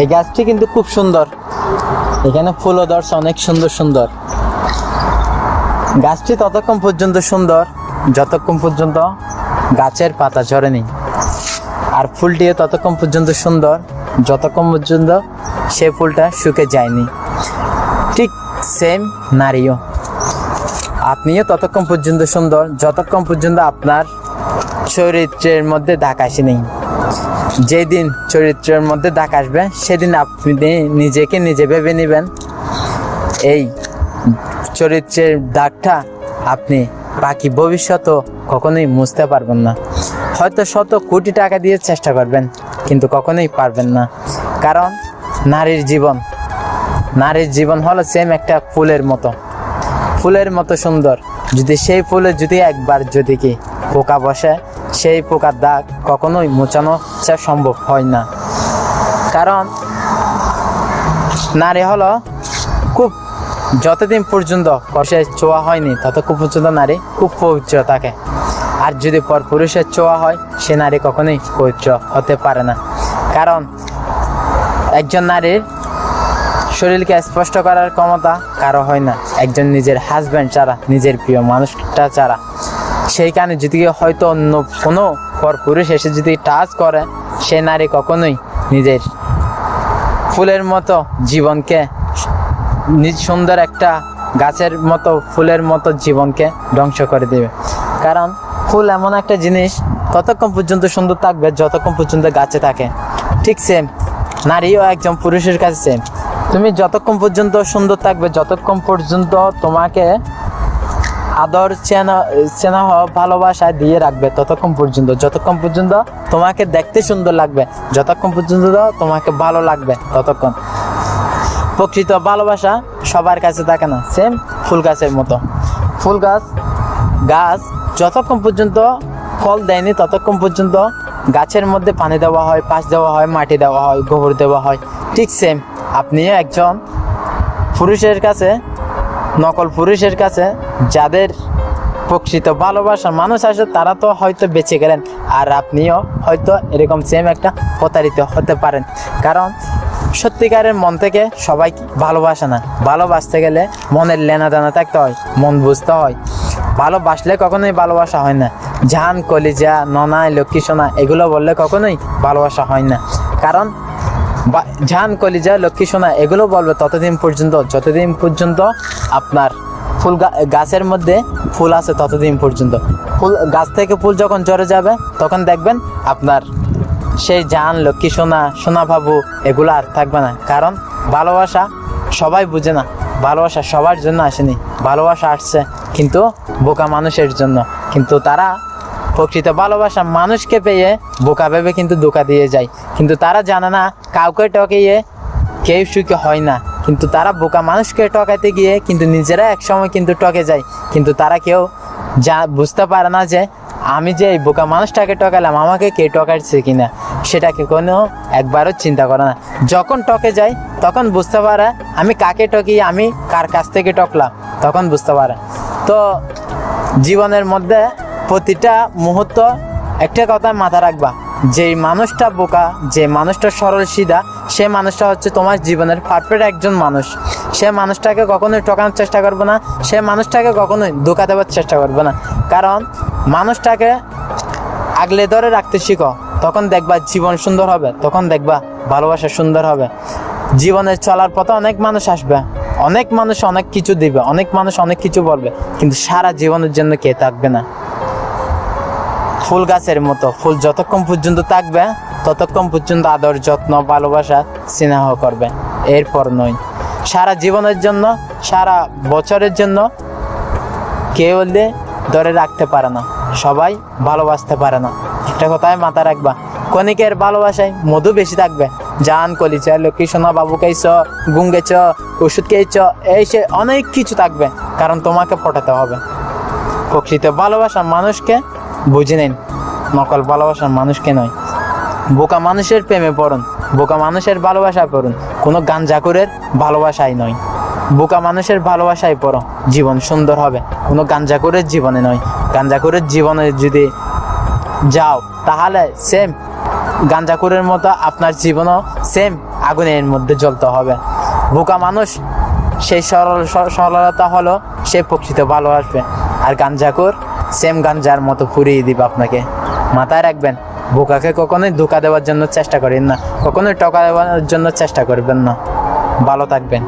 এই গাছটি কিন্তু খুব সুন্দর। এখানে ফুলও ধরছে, অনেক সুন্দর সুন্দর। গাছটি ততক্ষণ পর্যন্ত সুন্দর, যতক্ষণ পর্যন্ত গাছের পাতা ঝরেনি। আর ফুলটিও ততক্ষণ পর্যন্ত সুন্দর, যতক্ষণ পর্যন্ত সে ফুলটা শুকে যায়নি। ঠিক সেম নারীও। আপনিও ততক্ষণ পর্যন্ত সুন্দর, যতক্ষণ পর্যন্ত আপনার চরিত্রের মধ্যে দাগ আসেনি। যেদিন চরিত্রের মধ্যে দাগ আসবে, সেদিন আপনি নিজেকে নিজে ভেবে নেবেন। এই চরিত্রের দাগটা আপনি বাকি ভবিষ্যতও কখনোই মুছতে পারবেন না। হয়তো শত কোটি টাকা দিয়ে চেষ্টা করবেন, কিন্তু কখনোই পারবেন না। কারণ নারীর জীবন নারীর জীবন হলো সেম একটা ফুলের মতো। ফুলের মতো সুন্দর। যদি সেই ফুলে যদি একবার যদি কি পোকা বসে সেই পোকার দাগ কখনোই মোচানো সম্ভব হয় না। কারণ নারী হলো খুব যতদিন পর্যন্ত কষে ছোঁয়া হয়নি, ততক্ষণ পর্যন্ত নারী খুব পবিত্র থাকে। আর যদি পর পুরুষের ছোঁয়া হয়, সে নারী কখনোই পবিত্র হতে পারে না। কারণ একজন নারীর শরীরকে স্পষ্ট করার ক্ষমতা কারও হয় না। একজন নিজের হাজব্যান্ড ছাড়া, নিজের প্রিয় মানুষটা ছাড়া। সেইখানে যদি হয়তো অন্য কোনো পর পুরুষ এসে যদি টাচ করে, সে নারী কখনোই নিজের ফুলের মতো জীবনকে, নিজ সুন্দর একটা গাছের মতো ফুলের মতো জীবনকে ধ্বংস করে দেবে। কারণ ফুল এমন একটা জিনিস ততক্ষণ পর্যন্ত সুন্দর থাকবে, যতক্ষণ পর্যন্ত গাছে থাকে। ঠিক সেম নারীও একজন পুরুষের কাছে সেম তুমি যতক্ষণ পর্যন্ত সুন্দর থাকবে, যতক্ষণ পর্যন্ত তোমাকে আদর, চেনা চেনা ভালোবাসা দিয়ে রাখবে ততক্ষণ পর্যন্ত। যতক্ষণ পর্যন্ত তোমাকে দেখতে সুন্দর লাগবে, যতক্ষণ পর্যন্ত তোমাকে ভালো লাগবে, ততক্ষণ। প্রকৃত ভালোবাসা সবার কাছে থাকে না সেম ফুল গাছের মতো। ফুল গাছ গাছ, যতক্ষণ পর্যন্ত ফল দেয়নি, ততক্ষণ পর্যন্ত গাছের মধ্যে পানি দেওয়া হয়, পাশ দেওয়া হয়, মাটি দেওয়া হয়, গোবর দেওয়া হয়, ঠিক সেম আপনিও একজন পুরুষের কাছে নকল পুরুষের কাছে যাদের প্রকৃত ভালোবাসা মানুষ আসে, তারা তো হয়তো বেঁচে গেলেন। আর আপনিও হয়তো এরকম সেম একটা প্রতারিত হতে পারেন। কারণ সত্যিকারের মন থেকে সবাই ভালোবাসে না। ভালোবাসতে গেলে মনের লেনা দানা থাকতে হয়, মন বুঝতে হয়। ভালোবাসলে কখনোই ভালোবাসা হয় না। জান, কলিজা ননায় লক্ষ্মী, সোনা, এগুলো বললে কখনোই ভালোবাসা হয় না। কারণ বা- জান কলিজা, লক্ষ্মী, সোনা, এগুলো বলবে ততদিন পর্যন্ত, যতদিন পর্যন্ত আপনার ফুল গাছের মধ্যে ফুল আছে ততদিন পর্যন্ত। ফুল, গাছ থেকে ফুল যখন ঝরে যাবে, তখন দেখবেন আপনার সেই জান লক্ষ্মী, সোনা সোনা বাবু এগুলো আর থাকবে না। কারণ ভালোবাসা সবাই বুঝে না। ভালোবাসা সবার জন্য আসেনি। ভালোবাসা আসছে কিন্তু বোকা মানুষের জন্য। কিন্তু তারা প্রকৃত ভালোবাসা মানুষকে পেয়ে বোকা ভেবে কিন্তু ধোকা দিয়ে যায়। কিন্তু তারা জানে না, কাউকে টকিয়ে কেউ সুখী হয় না। কিন্তু তারা বোকা মানুষকে টকাতে গিয়ে কিন্তু নিজেরা একসময় কিন্তু টকে যায়। কিন্তু তারা কেউ যা বুঝতে পারে না যে, আমি যে এই বোকা মানুষটাকে টকালাম আমাকে কে টকাচ্ছে কিনা, সেটাকে কোনো একবারও চিন্তা করে না। যখন টকে যায়, তখন বুঝতে পারে আমি কাকে টকি আমি কার কাছ থেকে টকলাম তখন বুঝতে পারে। তো জীবনের মধ্যে প্রতিটা মুহূর্ত একটা কথা মাথা রাখবা। যেই মানুষটা বোকা যে মানুষটা সরল সিধা, সে মানুষটা হচ্ছে তোমার জীবনের পারফেক্ট একজন মানুষ। সে মানুষটাকে কখনোই ঠকানোর চেষ্টা করবে না, সে মানুষটাকে কখনোই ধোকা দেওয়ার চেষ্টা করবে না। কারণ মানুষটাকে আগলে ধরে রাখতে শিখো, তখন দেখবা জীবন সুন্দর হবে, তখন দেখবা ভালোবাসা সুন্দর হবে। জীবনে চলার পথে অনেক মানুষ আসবে, অনেক মানুষ অনেক কিছু দিবে, অনেক মানুষ অনেক কিছু বলবে, কিন্তু সারা জীবনের জন্য কে থাকবে না। ফুল গাছের মতো। ফুল যতক্ষণ পর্যন্ত থাকবে, ততক্ষণ পর্যন্ত আদর, যত্ন, ভালোবাসা স্নেহ করবে। এরপর নয়, সারা জীবনের জন্য, সারা বছরের জন্য কেউ হলে ধরে রাখতে পারে না। সবাই ভালোবাসতে পারে না। একটা কথায় মাথা রাখবা, কণিকের ভালোবাসায় মধু বেশি থাকবে। জান, কলিচা সোনা বাবু খাইছ গুম গেছ, ওষুধ খেয়েছ, এই সে অনেক কিছু থাকবে, কারণ তোমাকে পটাতে হবে। প্রকৃত ভালোবাসা মানুষকে বুঝে নিন, নকল ভালোবাসার মানুষকে নয়। বোকা মানুষের প্রেমে পড়ুন, বোকা মানুষের ভালোবাসায় পড়ুন। কোনো গান গাঞ্জাকুরের ভালোবাসায় নয়। বোকা মানুষের ভালোবাসায় পড়ো, জীবন সুন্দর হবে। কোনো গাঞ্জাকুরের জীবনে নয়। গাঞ্জাকুরের জীবনে যদি যাও, তাহলে সেম গাঞ্জাকুরের মতো আপনার জীবনও সেম আগুনের মধ্যে জ্বলতে হবে। বোকা মানুষ, সেই সরল, সরলতা হলো সে প্রকৃত ভালোবাসবে। আর গাঞ্জাকুর সেম গাঞ্জার মতো ফুরিয়ে দিব আপনাকে। মাথায় রাখবেন, বোকাকে কখনোই ধোকা দেওয়ার জন্য চেষ্টা করেন না, কখনোই টকা দেওয়ার জন্য চেষ্টা করবেন না। ভালো থাকবেন।